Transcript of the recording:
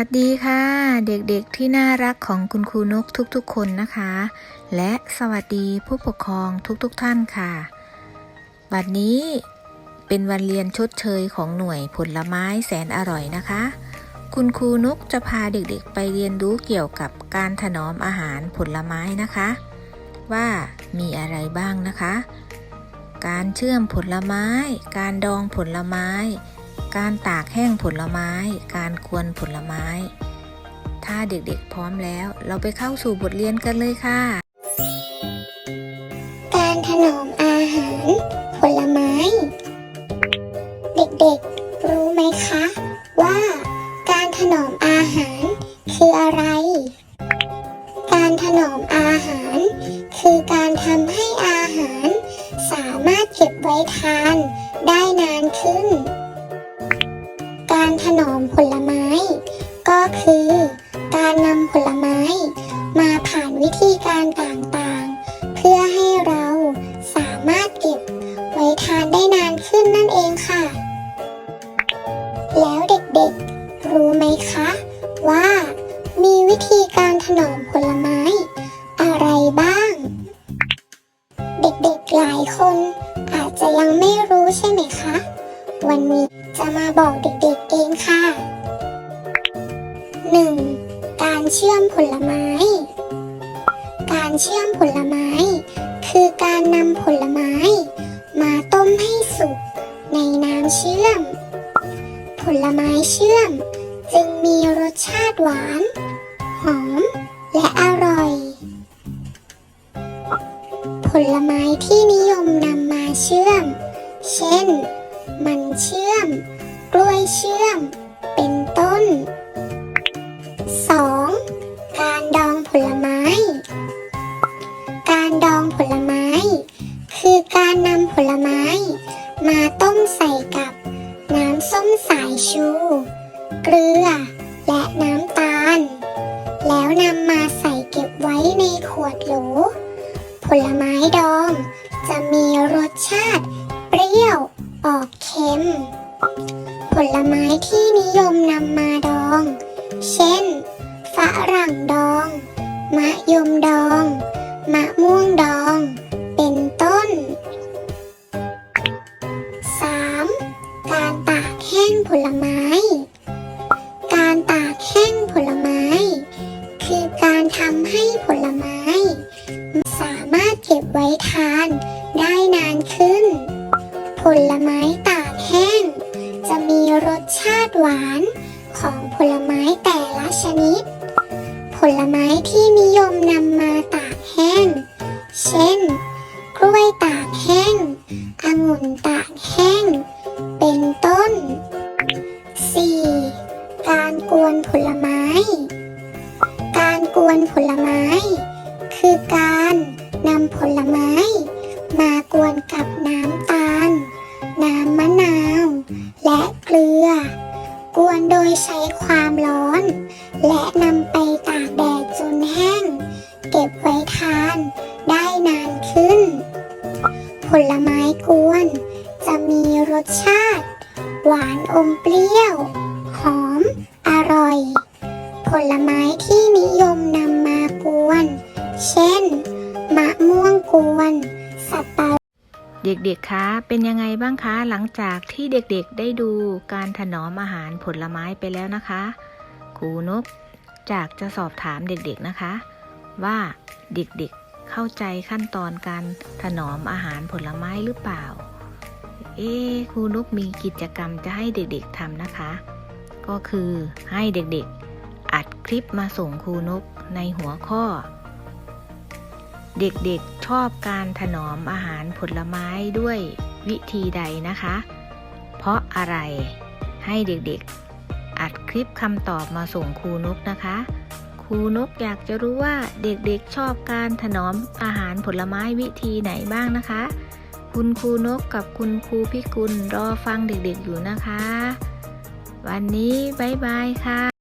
วัสดีค่ะ เด็กๆที่น่ารักของคุณครูนกทุกๆ คนนะคะ และสวัสดีผู้ปกครองทุกๆท่านค่ะ บัดนี้เป็นวันเรียนชดเชยของหน่วยผลไม้แสนอร่อยนะคะ คุณครูนกจะพาเด็กๆ ไปเรียนรู้เกี่ยวกับการถนอมอาหารผลไม้นะคะ ว่ามีอะไรบ้างนะคะ การเชื่อมผลไม้ การดองผลไม้ การตากแห้งผลไม้ การกวนผลไม้ ถ้าเด็กๆพร้อมแล้ว เราไปเข้าสู่บทเรียนกันเลยค่ะ การถนอมอาหาร ผลไม้ เด็กๆ รู้ไหมคะ ว่าการถนอมอาหารคืออะไร การถนอมอาหาร คือการทำให้อาหาร สามารถเก็บไว้ทานได้นานขึ้น นอมผลไม้ ก็คือการนำผลไม้ มาผ่านวิธีการต่างๆ เพื่อให้เราสามารถเก็บไว้ทานได้นานขึ้นนั่นเองค่ะ แล้วเด็กๆ รู้ไหมคะ ว่ามีวิธีการถนอมผลไม้ อะไรบ้าง เด็กๆหลายคนอาจจะยังไม่รู้ใช่ไหมคะ วันนี้จะมาบอกเด็กๆ องค่ะ 1. การเชื่อมผลไม้ การเชื่อมผลไม้ คือการนำผลไม้ มาต้มให้สุกในน้ำเชื่อม ผลไม้เชื่อม จึงมีรสชาติหวาน หอม และอร่อย ผลไม้ที่นิยมนำมาเชื่อม เช่น มันเชื่อม เชื่อม เป็นต้น 2. การดองผลไม้ การดองผลไม้ คือการนำผลไม้ มาต้มใส่กับ น้ำส้มสายชู เกลือ และน้ำตาล แล้วนำมาใส่เก็บไว้ในขวดโหล ผลไม้ดอง ที่นิยมนำมาดอง เช่น ฝรั่งดอง มะยมดอง มะม่วงดอง จะมีรสชาติหวานของผลไม้แต่ละชนิด ผลไม้ที่นิยมนำมาตากแห้ง เช่น กล้วยตากแห้งองุ่นตากแห้ง เป็นต้น 4. การกวนผลไม้ การกวนผลไม้ คือการนำผลไม้ มากวนกับน้ำตาล น้ำมะนาว โดยใช้ความร้อน และนำไปตากแดดจนแห้ง เก็บไว้ทานได้นานขึ้น ผลไม้กวน จะมีรสชาติ หวานอมเปรี้ยว หอม อร่อย ผลไม้ที่นิยมนำมากวน เช่น มะม่วงกวน สับปะ เด็กๆ คะ เป็นยังไงบ้างคะ หลังจากที่เด็กๆ ได้ดูการถนอมอาหารผลไม้ไปแล้วนะคะ ครูนกจากจะสอบถามเด็กๆ นะคะ ว่าเด็กๆ เข้าใจขั้นตอนการถนอมอาหารผลไม้หรือเปล่า เอ๊ครูนกมีกิจกรรมจะให้เด็กๆทำนะคะ ก็คือให้เด็กๆ อัดคลิปมาส่งครูนกในหัวข้อ เด็กๆชอบการถนอมอาหารผลไม้ด้วยวิธีใดนะคะ เพราะอะไรให้เด็กๆ อัดคลิปคำตอบมาส่งครูนกนะคะ ครูนกอยากจะรู้ว่าเด็กๆชอบการถนอมอาหารผลไม้วิธีไหนบ้างนะคะ คุณครูนกกับคุณครูพิกุลรอฟังเด็กๆอยู่นะคะ วันนี้บ๊ายบายค่ะ